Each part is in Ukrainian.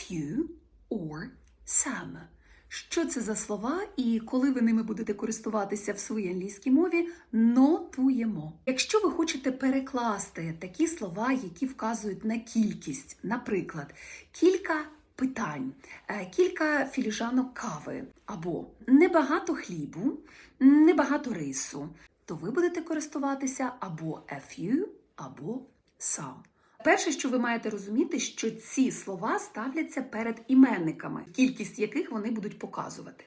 few or some. Що це за слова і коли ви ними будете користуватися в своїй англійській мові, нотуємо. Якщо ви хочете перекласти такі слова, які вказують на кількість, наприклад, кілька питань, е, кілька філіжанок кави, або небагато хлібу, небагато рису, то ви будете користуватися або a few, або some. Перше, що ви маєте розуміти, що ці слова ставляться перед іменниками, кількість яких вони будуть показувати.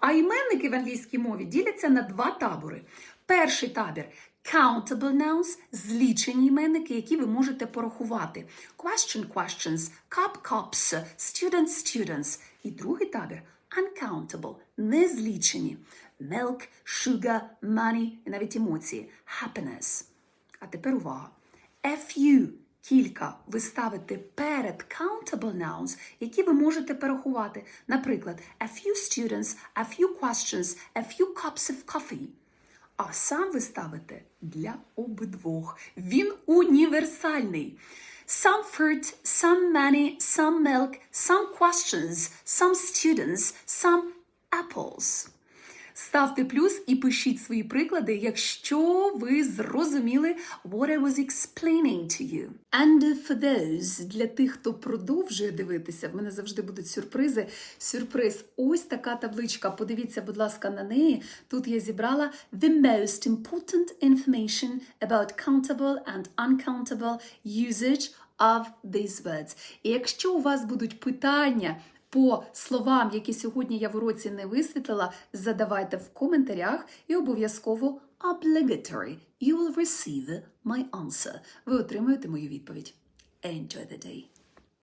А іменники в англійській мові діляться на два табори. Перший табір countable nouns – злічені іменники, які ви можете порахувати. Question – questions, cup – cups, student – students. І другий табір uncountable – незлічені. Milk, sugar, money і навіть емоції. Happiness. А тепер увага. Few – кілька ви ставите перед countable nouns, які ви можете порахувати. Наприклад, a few students, a few questions, a few cups of coffee. А сам ви ставите для обидвох. Він універсальний. Some fruit, some money, some milk, some questions, some students, some apples. Ставте плюс і пишіть свої приклади, якщо ви зрозуміли what I was explaining to you. And for those, для тих, хто продовжує дивитися, в мене завжди будуть сюрпризи. Сюрприз, ось така табличка. Подивіться, будь ласка, на неї. Тут я зібрала the most important information about countable and uncountable usage of these words. І якщо у вас будуть питання, по словам, які сьогодні я в уроці не висвітлила, задавайте в коментарях і обов'язково obligatory. You will receive my answer. Ви отримаєте мою відповідь. Enjoy the day.